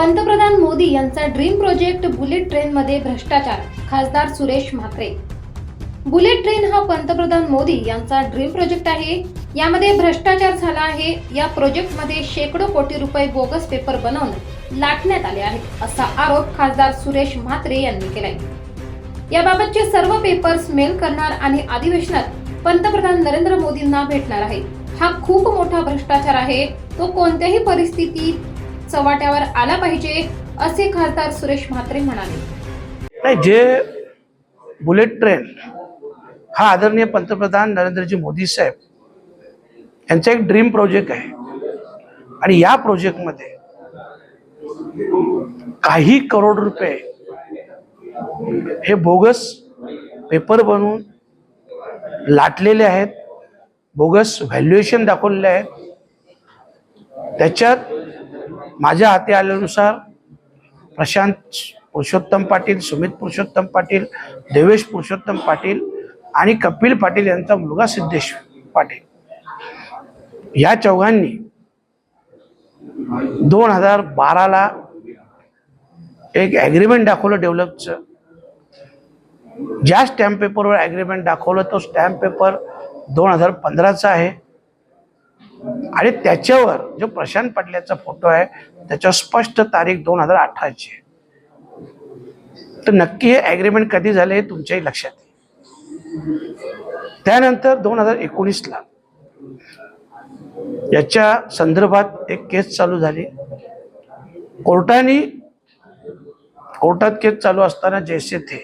पंतप्रधान मोदी यांचा dream project bullet ट्रेनमध्ये भ्रष्टाचार खासदार सुरेश म्हात्रे. बुलेट ट्रेन हा पंतप्रधान मोदी यांचा ड्रीम प्रोजेक्ट आहे. यामध्ये भ्रष्टाचार झाला आहे. या प्रोजेक्टमध्ये शेकडो कोटी रुपये बोगस पेपर बनवून लाटण्यात आले आहेत असा आरोप खासदार सुरेश म्हात्रे यांनी केलाय. याबाबतचे सर्व पेपर्स मेल करणार आणि अधिवेशनात पंतप्रधान नरेंद्र मोदींना भेटणार आहे. हा खूप मोठा भ्रष्टाचार आहे. तो कोणत्याही परिस्थितीत चव्हाट्यावर आला पाहिजे असे खासदार सुरेश म्हात्रे म्हणाले. नाही जे बुलेट ट्रेन हा आदरणीय पंतप्रधान नरेंद्रजी मोदी साहेब यांचा एक ड्रीम प्रोजेक्ट आहे. आणि या प्रोजेक्टमध्ये काही करोड रुपये हे बोगस पेपर बनवून लाटलेले आहेत बोगस व्हॅल्युएशन दाखवलेले आहेत. त्याच्यात माझ्या हाती आल्यानुसार प्रशांत पुरुषोत्तम पाटील सुमित पुरुषोत्तम पाटील देवेश पुरुषोत्तम पाटील आणि कपिल पाटील यांचा मुलगा सिद्धेश पाटील. या चौघांनी दोन हजार बाराला एक ॲग्रीमेंट दाखवलं डेव्हलपचं. ज्या स्टॅम्प पेपरवर ॲग्रीमेंट दाखवलं तो स्टॅम्प पेपर दोन हजार पंधराचा आहे. आणि त्याच्यावर जो प्रशांत पाटलाचा फोटो आहे त्याच्यावर स्पष्ट तारीख दोन हजार अठराची आहे. तर नक्की हे ॲग्रीमेंट कधी झाले हे तुमच्याही लक्षात येईल. त्यानंतर दोन हजार एकोणीसला याच्या संदर्भात एक केस चालू झाली. कोर्टाने कोर्टात केस चालू असताना जैसे थे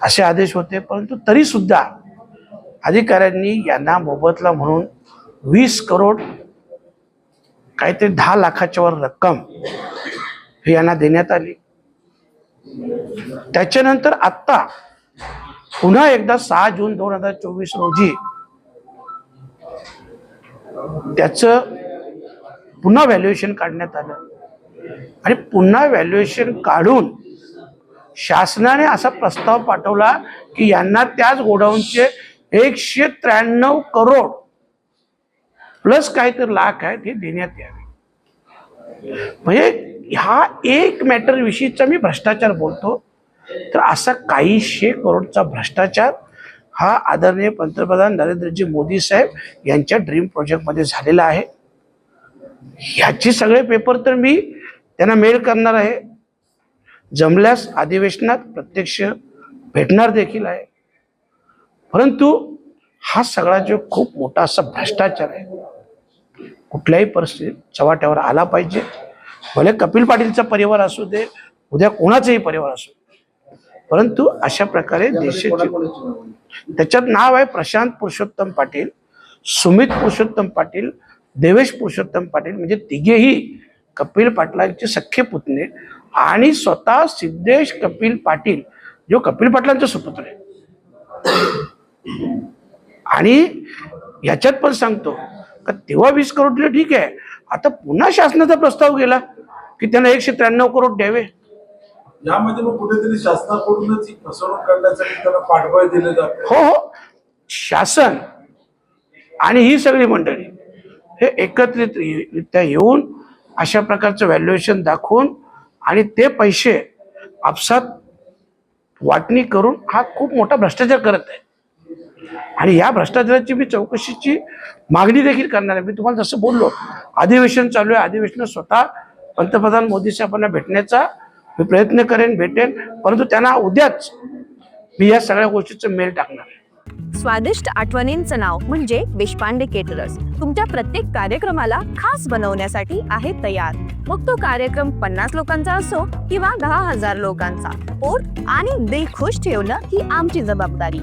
असे आदेश होते परंतु तरी सुद्धा अधिकाऱ्यांनी यांना मोबदला म्हणून वीस करोड काहीतरी दहा लाखाच्या वर रक्कम ही यांना देण्यात आली. त्याच्यानंतर आत्ता पुन्हा एकदा सहा जून दोन हजार चोवीस रोजी त्याचं पुन्हा व्हॅल्युएशन काढण्यात आलं. आणि पुन्हा व्हॅल्युएशन काढून शासनाने असा प्रस्ताव पाठवला की यांना त्याच गोडाऊनचे एकशे त्र्याण्णव करोड प्लस काहीतरी लाख आहेत हे देण्यात यावे. म्हणजे हा एक मॅटर विषयीचा मी भ्रष्टाचार बोलतो. तर असा काहीशे करोडचा भ्रष्टाचार हा आदरणीय पंतप्रधान नरेंद्रजी मोदी साहेब यांच्या ड्रीम प्रोजेक्टमध्ये झालेला आहे. ह्याचे सगळे पेपर तर मी त्यांना मेल करणार आहे. जमल्यास अधिवेशनात प्रत्यक्ष भेटणार देखील आहे. परंतु हा सगळा जो खूप मोठा असा भ्रष्टाचार आहे कुठल्याही परिस्थितीत चव्हाट्यावर आला पाहिजे. भले कपिल पाटीलचा परिवार असू दे उद्या कोणाचाही परिवार असू परंतु अशा प्रकारे देशाची त्याच्यात नाव आहे प्रशांत पुरुषोत्तम पाटील सुमित पुरुषोत्तम पाटील देवेश पुरुषोत्तम पाटील म्हणजे तिघेही कपिल पाटलांचे सख्खे पुतणे आणि स्वतः सिद्धेश कपिल पाटील जो कपिल पाटलांचा सुपुत्र आहे. आणि याच्यात पण सांगतो का तेव्हा वीस करोड दिले ठीक आहे. आता पुन्हा शासनाचा प्रस्ताव गेला की त्यांना एकशे त्र्याण्णव करोड द्यावे. यामध्ये मग कुठेतरी शासनाकडूनच ही फसवणूक करण्यासाठी त्यांना पाठबळ दिले जाते. हो हो. शासन आणि ही सगळी मंडळी हे एकत्रितरित्या येऊन अशा प्रकारचं व्हॅल्युएशन दाखवून आणि ते पैसे आपसात वाटणी करून हा खूप मोठा भ्रष्टाचार करत आहे. आणि या भ्रष्टाचाराची मी चौकशीची मागणी देखील करणार आहे. मी तुम्हाला जसं बोललो अधिवेशन चालू आहे अधिवेशनात स्वतः पंतप्रधान मोदी साहेबांना भेटण्याचा मी प्रयत्न करेन भेटेन परंतु त्यांना उद्याच मी या सगळ्या गोष्टीचं मेल टाकणार आहे. स्वादिष्ट आठवणींचं नाव म्हणजे देशपांडे केटरर्स तुमच्या प्रत्येक कार्यक्रमाला खास बनवण्यासाठी आहे तयार. मग तो कार्यक्रम पन्नास लोकांचा असो किंवा दहा हजार लोकांचा. पोट आणि दिल खुश ठेवणं ही आमची जबाबदारी.